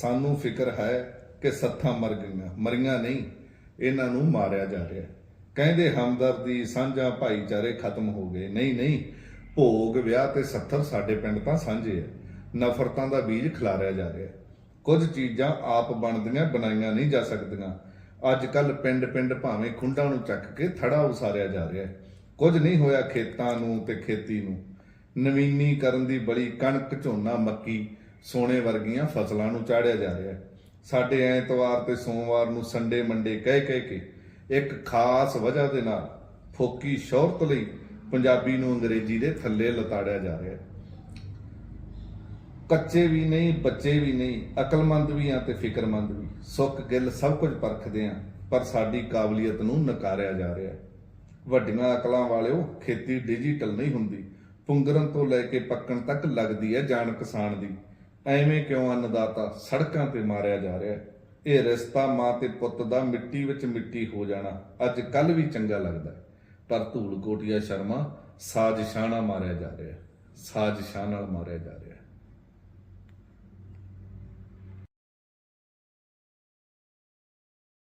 ਸਾਨੂੰ ਫਿਕਰ ਹੈ ਕਿ ਸੱਥਾਂ ਮਰ ਗਈਆਂ, ਮਰੀਆਂ ਨਹੀਂ, ਇਹਨਾਂ ਨੂੰ ਮਾਰਿਆ ਜਾ ਰਿਹਾ ਕਹਿੰਦੇ ਹਮਦਰਦੀ ਸਾਂਝਾ ਭਾਈਚਾਰੇ ਖਤਮ ਹੋ ਗਏ। ਨਹੀਂ ਨਹੀਂ, ਭੋਗ, ਵਿਆਹ ਤੇ ਸੱਥਰ ਸਾਡੇ ਪਿੰਡ ਤਾਂ ਸਾਂਝੇ ਆ ਨਫ਼ਰਤਾਂ ਦਾ ਬੀਜ ਖਿਲਾਰਿਆ ਜਾ ਰਿਹਾ ਹੈ। ਕੁਝ ਚੀਜ਼ਾਂ ਆਪ ਬਣਦੀਆਂ, ਬਣਾਈਆਂ ਨਹੀਂ ਜਾ ਸਕਦੀਆਂ। ਅੱਜ ਕੱਲ ਪਿੰਡ ਪਿੰਡ ਭਾਵੇਂ ਖੁੰਡਾਂ ਨੂੰ ਚੱਕ ਕੇ ਥੜਾ ਉਸਾਰਿਆ ਜਾ ਰਿਹਾ ਹੈ। ਕੁਝ ਨਹੀਂ ਹੋਇਆ ਖੇਤਾਂ ਨੂੰ ਤੇ ਖੇਤੀ ਨੂੰ। ਨਵੀਨੀਕਰਨ ਦੀ ਬੜੀ ਕਣਕ, ਝੋਨਾ, ਮੱਕੀ ਸੋਨੇ ਵਰਗੀਆਂ ਫਸਲਾਂ ਨੂੰ ਚਾੜਿਆ ਜਾ ਰਿਹਾ ਹੈ। ਸਾਡੇ ਐਤਵਾਰ ਤੇ ਸੋਮਵਾਰ ਨੂੰ ਸੰਡੇ ਮੰਡੇ ਕਹਿ ਕਹਿ ਕੇ ਇੱਕ ਖਾਸ ਵਜ੍ਹਾ ਦੇ ਨਾਲ ਫੋਕੀ ਸ਼ੌਹਰਤ ਲਈ ਪੰਜਾਬੀ ਨੂੰ ਅੰਗਰੇਜ਼ੀ ਦੇ ਥੱਲੇ ਲਤਾੜਿਆ ਜਾ ਰਿਹਾ ਹੈ। ਕੱਚੇ ਵੀ ਨਹੀਂ, ਬੱਚੇ ਵੀ ਨਹੀਂ, ਅਕਲਮੰਦ ਵੀ ਆ ਤੇ ਫਿਕਰਮੰਦ ਵੀ। ਸੁੱਖ ਗਿੱਲ ਸਭ ਕੁਝ ਪਰਖਦੇ ਆ ਪਰ ਸਾਡੀ ਕਾਬਲੀਅਤ ਨੂੰ ਨਕਾਰਿਆ ਜਾ ਰਿਹਾ ਹੈ। ਵੱਡੀਆਂ ਅਕਲਾਂ ਵਾਲਿਓ, ਖੇਤੀ ਡਿਜੀਟਲ ਨਹੀਂ ਹੁੰਦੀ। ਪੁੰਗਰਨ ਤੋਂ ਲੈ ਕੇ ਪੱਕਣ ਤੱਕ ਲੱਗਦੀ ਹੈ ਜਾਨ ਕਿਸਾਨ ਦੀ। ਐਵੇਂ ਕਿਉਂ ਅੰਨਦਾਤਾ ਸੜਕਾਂ ਤੇ ਮਾਰਿਆ ਜਾ ਰਿਹਾ ਇਹ ਰਿਸ਼ਤਾ ਮਾਂ ਤੇ ਪੁੱਤ ਦਾ ਮਿੱਟੀ ਵਿੱਚ ਮਿੱਟੀ ਹੋ ਜਾਣਾ ਅੱਜ ਕੱਲ ਵੀ ਚੰਗਾ ਲੱਗਦਾ ਹੈ। ਪਰ ਧੂਲ ਕੋਟੀਆ ਸ਼ਰਮਾ ਸਾਜ਼ਿਸ਼ਾਂ ਨਾਲ ਮਾਰਿਆ ਜਾ ਰਿਹਾ ਹੈ। ਸਾਜ਼ਿਸ਼ਾਂ ਨਾਲ ਮਾਰਿਆ ਜਾ ਰਿਹਾ